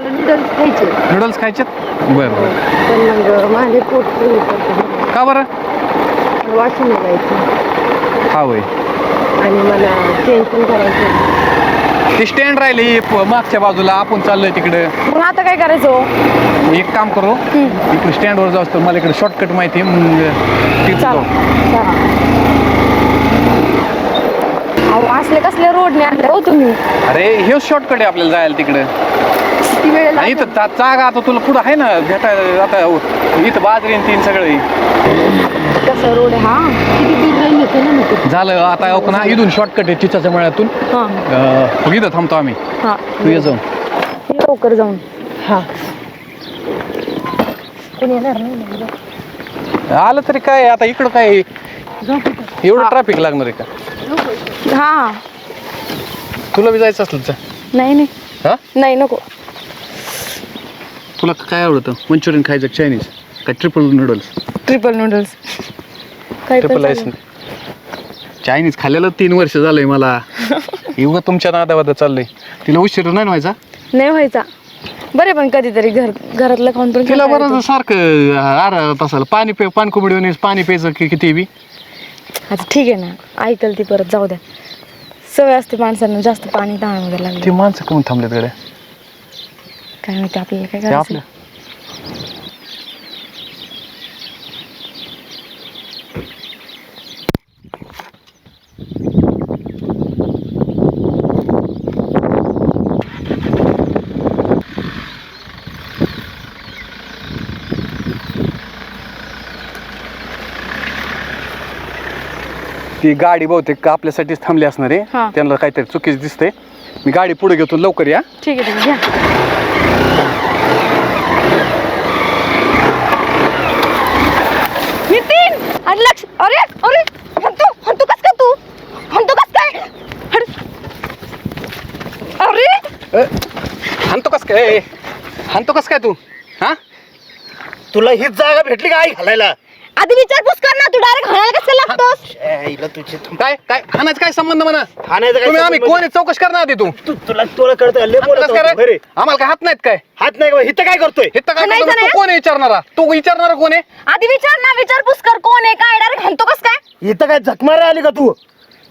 मला नूडल्स खायचे. नूडल्स बरं बरं. पण मग माझे पोट फुल होतं. का बरं? मला वॉशरूमला जायचं. हा होय आणि मला चेंज पण करायचं. ती स्टँड राहिली प- मागच्या बाजूला आपण चाललोय तिकडे. मग आता काय करायचं हो? एक काम करू इकडे स्टँडवर जाऊ तर मला इकडे शॉर्टकट माहिती आहे, मग चला अहो असले कसले रोडने आणले हो तुम्ही. अरे हे शॉर्टकट आहे आपल्याला जायला तिकडे. किती वेळ लागेल? इथं जागा आता तुला पुढं आहे ना? भेटायला आता इथं बाजरी आणि तीन सगळे कसा रोड आहे हा. किती दूर राहील होतं ना मी ते. झालं आता हो ना इथून शॉर्टकट आहे चिचाच्या मळ्यातून. हा. अं, मग इथं थांबतो आम्ही. हा. तू ये जाऊन. लवकर जाऊन. हा. कोणी येणार नाही? ना. आलं तरी काय आता इकडं काय. एवढं ट्रॅफिक लागणार आहे का? हा हा. तुला बी जायचं असलं तर. नाही नाही. हा? नाही नको. तुला काय आवडतं? मंचुरियन खायचं चायनीज काय ट्रिपल नूडल्स ट्रिपल नूडल्स काय ट्रिपल. आयस चायनीज खाल्लेलं तीन वर्ष झालंय मला. एवढं तुमच्या नादावादा चाललंय. तिला उशीर नाही ना व्हायचा? नाही व्हायचा. बरे पण कधीतरी घर घरातलं खाऊन पण तिला बरं. सारखं आरा तासाला पाणी पे पान कोंबडी पाणी प्यायचं की किती बी? आता ठीक आहे ना. ऐकल ती परत जाऊ द्या. सवय असते माणसांना जास्त पाणी तहानमध्ये लागले. ती माणसं कोण थांबलेत गड्या. काय माहिती आपल्याला काय ते करायचं ती गाडी बहुतेक आपल्यासाठीच थांबली असणार आहे. हा. त्यांना काहीतरी चुकीच दिसतंय. मी गाडी पुढे घेतो लवकर या. ठीक आहे ठीक आहे घ्या. अरे लक्ष अरे अरे हंतू हंतू कस का तू? हंतू कस काय? अरे. अरे. हाणतो कस काय? हाणतो कस काय तू? हा? तुला हीच जागा भेटली का आई घालायला? आधी विचारपूस कर ना तू डायरेक्ट हणायला कसं लागतोस? ए, हिला तुझी काय काय हाणायचं काय संबंध म्हणा? हाणायचं काय तुम्ही आम्ही संबंध? कोण आहे चौकश करणार आधी तू? तू तुला तुला कळतं लय बोलत कसं होता काय तू, बरे. रे? आम्हाला काय हात नाहीत काय? हात नाही का? हिथं काय करतोय? हे तर काय हाणायचं करतो? तू नाही? कोण आहे विचारणारा? तू विचारणारा कोण आहे? आधी विचार ना विचारपूस कर कोण आहे काय? डायरेक्ट हंतो कस काय? इथं काय झकमारा आली का तू?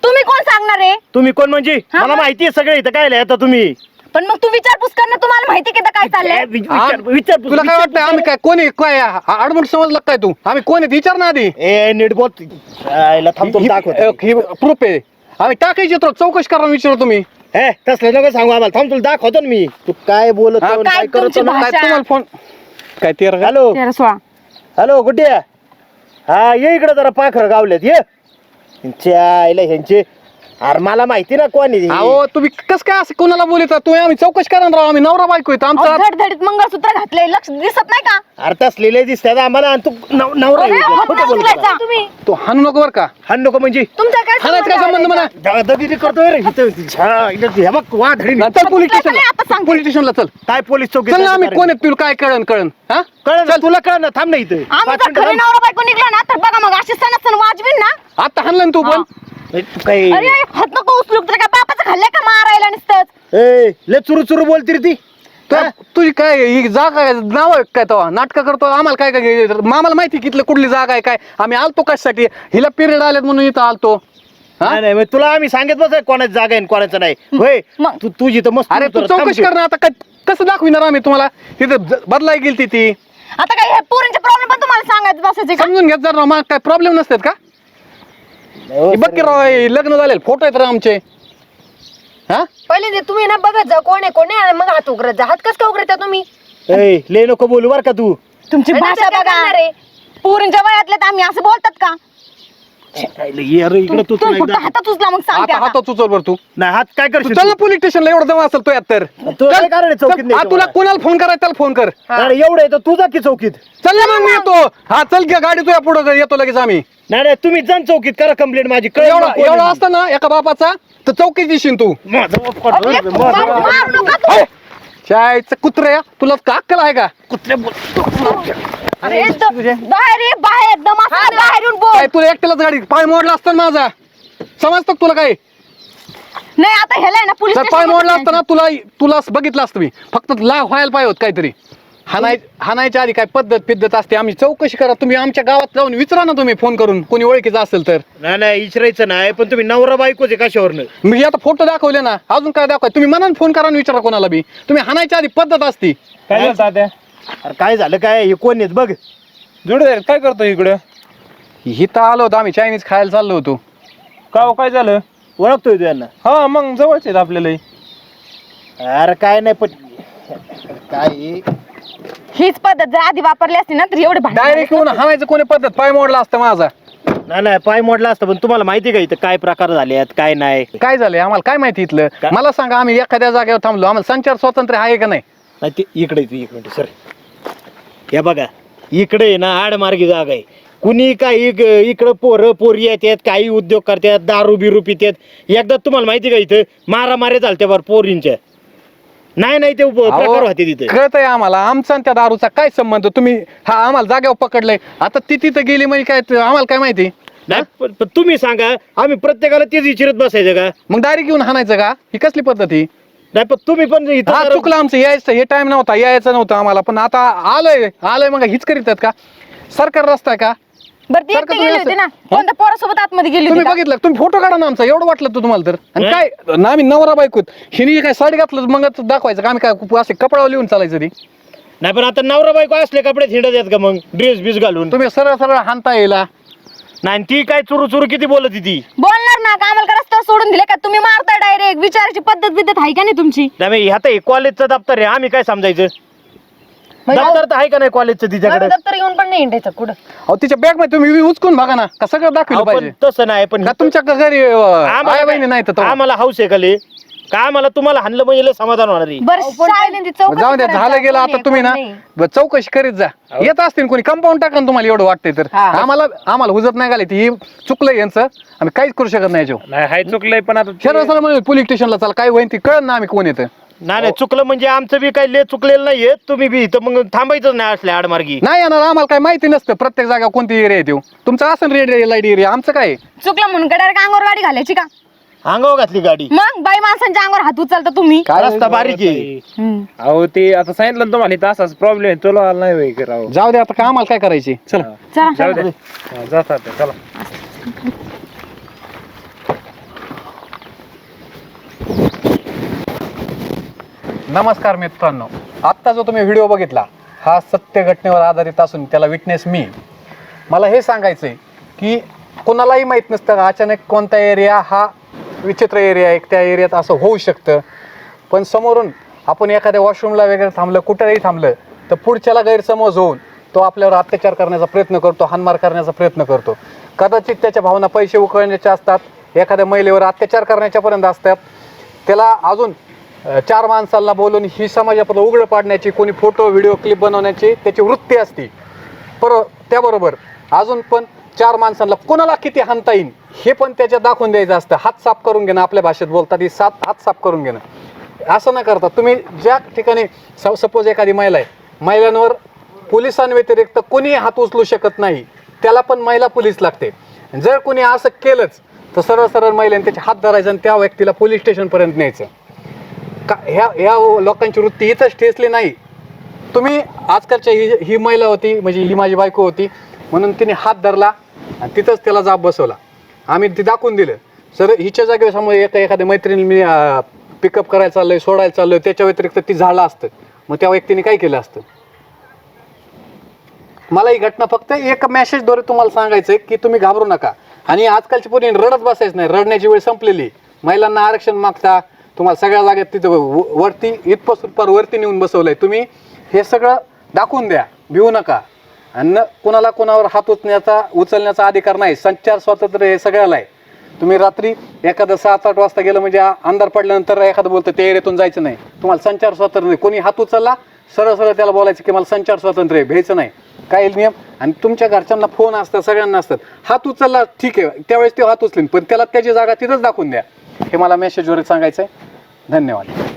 तुम्ही कोण सांगणार आहे? तुम्ही कोण म्हणजे? हा, मला मग? माहिती आहे सगळं इथं काय आता तुम्ही. पण मग तू विचारपूस कर ना तुम्हाला माहिती की इथं काय चाललंय? विचार- विचार- तुला काय वाटतं आम्ही काय कोण आहे काय आडमुठ समजलं काय तू? आम्ही कोण आहे विचार ना आधी. ए नीट बोल. थांबतो दाखवतो. प्रूफ आहे. आम्ही टाकायची तो चौकश करा विचार तुम्ही. हे तसलं नको सांगू आम्हाला. थांब तुला दाखवतो ना मी. तू काय बोलत हा, काय काय करत तुमची ना काय भाषा? तुम्हाला फोन काय ते रे? हॅलो? तेरा सोळा. हॅलो आहे? हा ये इकडे जरा पाखर गावलेत ये. ह्यांच्या आईला ह्यांचे अरे मला माहिती ना कोण आहे हे. अहो तुम्ही कस काय असं कोणाला बोलता? तुम्ही आम्ही चौकश करा राव आम्ही नवरा बायको येतो आमचा धडधडीत मंगळसूत्र घातले लक्ष दिसत नाही का? अरे तसलेले दिसतात आम्हाला आणि तू नव- नवरा अरे, आहे. हात खोटं नाही बोलतो उचलायचा. तुम्ही. तो हाणू नको बर का. हा नको म्हणजे. तुमचा काय हाणायचं काय संबंध म्हणा दादागिरी करतोय रे इथं. झा- इथं हे बघ वा धडी चल पोलीस आता स्टेशनला. सांगते? पोलीस स्टेशनला चल. काय पोलीस चौकी चल ना आम्ही कोण आहेत तुला? काय कळण कळण हा? कळ तुला कळ ना थांब ना इथं. आम्ही पाच जर मिनिटं खरे थांब. नवरा बायको निघला ना तर बघा मग असे सण सण वाजवीन ना. आता हाणलं ना तू पण? ए, तू काय अरे हात नको उचलू तुला काय बापाचं खाल्लंय का मारायला नुसतंच? ए लय चुरू चुरू बोलती रे ती. तुझी काय ही जागा आहे, नाव आहे काय तेव्हा नाटक करतो आम्हाला काय काय आम्हाला माहिती कितलं कुठली जागा आहे काय? आम्ही आलतो कशासाठी? हिला पिरियड आलेत म्हणून इथं आलतो. हा? नाही नाही मग तुला आम्ही सांगत बस कोणाची जागा आहे आणि कोणाचं नाही. होय मग? तू तुझी तर मस्त अरे तू उतरत. थांब चौकशी तू. कर ना आता काय कसं दाखविणार आम्ही तुम्हाला? तिथं बदलाय गेली ती. आता काय हे पोरींचे प्रॉब्लेम पण तुम्हाला सांगायचं बसायचे का? समजून घेत जर मग काय प्रॉब्लेम नसतात का? हो, हे बघ की राव हे लग्न झालेले फोटो आहेत रे आमचे. हा? पहिले ते तुम्ही ना बघत जा कोण आहे कोण आहे आणि मग हात उघडत जा. हात कस काय उघडता तुम्ही? ए, लय नको बोलू बर का तू. तुमची आणि भाषा बघा. आहे? पोरींच्या वयातले तर आम्ही असं बोलतात का? ये रे इकडे तू तुम्ही फक्त हातात उचला मग सांगते आता आता. हातात उचल बर तू. नाही हात काय तू करशील चल ना पोलीस स्टेशनला एवढं जमा असेल तो यात तर तुला काय कारण आहे चौकीत चल, न्यायचं तुला मला? कोणाला फोन करायचा त्याला फोन कर. अरे एवढं आहे तर तू जा की चौकीत. चल ना मग मी येतो. हा चल घ्या गाडी तुझ्या पुढे येतो लगेच आम्ही. नाही नाही तुम्ही जा ना चौकीत करा कंप्लेंट माझी कळलं एवढा ना कोण एवढा आहे. असतं ना एका बापाचा तर चौकीत दिशील तू. माझं बाप काढ, अरे, माझं बाप. मार- मारू नका तू. शाळेचं कुत्र्या तुला का अक्कल आहे का? कुत्रे बोल अरे द- बाहेर ये बाहेर एकदम असं बाहेरून बोल. काय तुला एकट्यालाच गाडी पाय मोडला असतं ना माझा. समजतं का तुला काय नाही आता ह्याला आहे ना पोलीस पाय स्टेशनमध्ये मोडला असता ना तुला तुला बघितलं असतं मी. फक्त ला व्हायला पाहिजे होत काहीतरी. हाणाय हाणायच्या आधी काय पद्धत पिद्धत असते आम्ही चौकशी करा तुम्ही आमच्या गावात जाऊन विचारा ना तुम्ही फोन करून कोणी ओळखीचं असेल तर. नाही नाही इचरायचं नाही पण तुम्ही नवरा बायकोच कशावरनं? मी आता फोटो दाखवले ना अजून काय दाखवाय तुम्ही मनान फोन करा आणि विचारा कोणाला बी. तुम्ही हाणायच्या आधी पद्धत असती. काय झालं तात्या? अरे काय झालं काय? हे कोण आहेत? बघ. जोडीदार काय करतो इकडं? इथं आलो होतो आम्ही चायनीज खायला चाललो होतो. का हो, काय झालं? ओळखतोय तू यांना हा मग जवळचे आहेत आपल्याला अरे काय नाही पण काय हे? हीच पद्धत जर आधी वापरली असती ना तर एवढे भांडण डायरेक्ट येऊन हाणायचं कोणी पद्धत? पाय मोडला असतं माझा. नाही नाही पाय मोडला असतं पण तुम्हाला माहिती का इथं काय प्रकार झाले आहेत काय नाही? काय झालंय? आम्हाला काय माहिती इथलं? काय? मला सांगा आम्ही एखाद्या जागेवर थांबलो. आम्हाला संचार स्वातंत्र्य आहे का नाही? नाही ते इकडे तू एक मिनिट सर हे बघा इकडे आहे ना आडमार्गी जागा आहे. कुणी काही इकडं पोरं पोरी येतात काही उद्योग करतात दारू बिरू पितात एकदा तुम्हाला माहिती का इथं? मारामाऱ्या चालत्या बरं पोरींच्या. नाही नाही ते प्रकार होते तिथे. कळत आहे आम्हाला. आमचा आणि त्या दारूचा काय संबंध? तुम्ही हा आम्हाला जागेवर पकडलंय. आता ती तिथं गेली म्हणजे काय ते आम्हाला काय माहिती? नाही पण पण तुम्ही सांगा आम्ही प्रत्येकाला तेच विचारत बसायचं का? मग डायरेक्ट घेऊन हाणायचं का? ही कसली पद्धती नाही पण तुम्ही पण इथं हा जरा- चुकलं आमचं. यायचं हे टाइम नव्हता यायचं नव्हतं आम्हाला. पण आता आलोय आलोय मग हीच करीतात का? सरकार रस्ता आहे का? बरं ती सारखं एकटी गेली तुम्ही होती ना? असं- कोणत्या पोरासोबत आतमध्ये गेली होती तुम्ही का? बघितलं तुम्ही फोटो काढा ना आमचा एवढं वाटलं तर तुम्हाला तर. आणि? काय ना आम्ही नवरा बायकोत हिने काय साडी घातलं मग दाखवायचं का? आम्ही काय असे कपड्यावर लिहून चालायचं ती? नाही पण आता नवरा बायको असले कपडे हिंडत आहेत का मग? ड्रेस बीस घालून. तुम्ही सरळ सरळ हाणता येईल नाही आणि ती काय चुरू चुरू किती बोलत होती ती? बोलणार ना का आम्हाला का रस्त्यावर सोडून दिले का? तुम्ही मारता डायरेक्ट विचारायची पद्धत बिद्धत आहे का नाही तुमची? नाही आता हे कॉलेजचं दप्तर आहे आम्ही काय समजायचं? म्हणजे दप्तर तर आहे का नाही कॉलेजचं तिच्याकडे? माझं दप्तर घेऊन पण नाही हिंडायचं कुठं. अहो तिच्या बॅगमध्ये तुम्ही उचकून बघा ना का सगळं दाखवलं पाहिजे. तसं नाही पण का तुमच्या घरी आम्हाला बहिणी नाही तर काय- तो. आम्हाला हाऊस आहे का ले का आम्हाला तुम्हाला हाणलं म्हणजे समाधान होणार आहे. बरं चौकशी जाऊ द्या करायची, झालं गेलं कोण आता आहे, तुम्ही कोण ना नाही. ब- चौकशी करीत जा. येत असतील कोणी कंपाऊंड टाका ना तुम्हाला एवढं वाटतंय तर. हा. आम्हाला आम्हाला हुजत नाही घालायची ही चुकलं यांचं आम्ही काहीच करू शकत नाही याच्यावर. नाही हाय चुकलंय पण आता ते- म्हणजे पोलीस स्टेशनला चला काय होईन ती कळत ना आम्ही कोण येतं. नाही नाही चुकलं म्हणजे आमचं बी काही ले चुकलेलं नाहीये. तुम्ही बी इथं मग थांबायचं नाही असल्या आडमार्गी. नाही येणार आम्हाला काय माहिती नसतं. प्रत्येक जागा कोणती एरिया येते तुमचं असं रेड लाइट एरिया आमचं काय आहे? चुकलं म्हणून का डायरेक्ट अंगावर गाडी घालायची का? अंगावर घातली गाडी. मग बाई माणसांच्या अंगावर हात उचलता तुम्ही? काय रस्ता बारीक आहे. हम्म. अहो ते आता सांगितलं ना तुम्हाला इथं असाच प्रॉब्लेम आहे. तुला नाही की जाऊ दे आता काय आम्हाला काय करायची? चला. चला. जाऊ दे. हा, जातात ते, चला. नमस्कार मित्रांनो आत्ता जो तुम्ही व्हिडिओ बघितला हा सत्य घटनेवर आधारित असून त्याला विटनेस मी. मला हे सांगायचं आहे की कोणालाही माहीत नसतं का अचानक कोणता एरिया हा विचित्र एरिया आहे त्या एरियात असं होऊ शकतं. पण समोरून आपण एखाद्या वॉशरूमला वगैरे थांबलं कुठेही थांबलं तर पुढच्याला गैरसमज होऊन तो आपल्यावर अत्याचार करण्याचा प्रयत्न करतो हानमार करण्याचा प्रयत्न करतो. कदाचित त्याच्या भावना पैसे उकळण्याच्या असतात एखाद्या महिलेवर अत्याचार करण्याच्यापर्यंत असतात. त्याला अजून चार माणसांना बोलून ही समाजापुढे उघडं पाडण्याची कोणी फोटो व्हिडिओ क्लिप बनवण्याची त्याची वृत्ती असते. पर त्याबरोबर अजून पण चार माणसांना कोणाला किती हाणता येईल हे पण त्याच्यात दाखवून द्यायचं असतं. हात साफ करून घेणं आपल्या भाषेत बोलतात ही सात हात साफ करून घेणं. असं न करता तुम्ही ज्या ठिकाणी सपोज एखादी महिला आहे महिलांवर पोलिसांव्यतिरिक्त कोणी हात उचलू शकत नाही त्याला पण महिला पोलीस लागते. जर कोणी असं केलंच तर सरळ सरळ महिलांनी त्याचे हात धरायचं आणि त्या व्यक्तीला पोलीस स्टेशनपर्यंत न्यायचं. का ह्या ह्या लोकांची वृत्ती इथंच ठेचली नाही. तुम्ही आजकालच्या ही ही महिला होती म्हणजे ही माझी बायको होती म्हणून तिने हात धरला आणि तिथंच त्याला जाब बसवला. आम्ही ती दाखवून दिलं. सर हिच्या जागेवर समोर एका एखाद्या मैत्रिणी मी पिकअप करायला चाललोय सोडायला आहे त्याच्या व्यतिरिक्त ती झालं असतं. मग त्या व्यक्तीने काय केलं असतं? मला ही घटना फक्त एक मेसेजद्वारे तुम्हाला सांगायचं आहे की तुम्ही घाबरू नका. आणि आजकालची पोरी रडत बसायचं नाही. रडण्याची वेळ संपलेली. महिलांना आरक्षण मागता तुम्हाला सगळ्या जागेत तिथं व- वरती इथपासून पार वरती नेऊन बसवलंय. तुम्ही हे सगळं दाखवून द्या. भिवू नका. आणि न कुणाला कोणावर हात उचण्याचा उचलण्याचा अधिकार नाही. संचार स्वातंत्र्य हे सगळ्याला आहे. तुम्ही रात्री एखादं सात आठ वाजता गेलं म्हणजे आ- अंधार पडल्यानंतर एखादं बोलतं ते एरियातून जायचं नाही. तुम्हाला संचार स्वातंत्र्य नाही. कोणी हात उचलला सरळ सरळ त्याला बोलायचं की मला संचार स्वातंत्र्य आहे भ्यायचं नाही. काय नियम? आणि तुमच्या घरच्यांना फोन असतात सगळ्यांना असतात. हात उचलला ठीक आहे. त्यावेळेस ते हात उचलेन पण त्याला त्याची जागा तिथंच दाखवून द्या. हे मला मेसेजवर सांगायचं आहे धन्यवाद.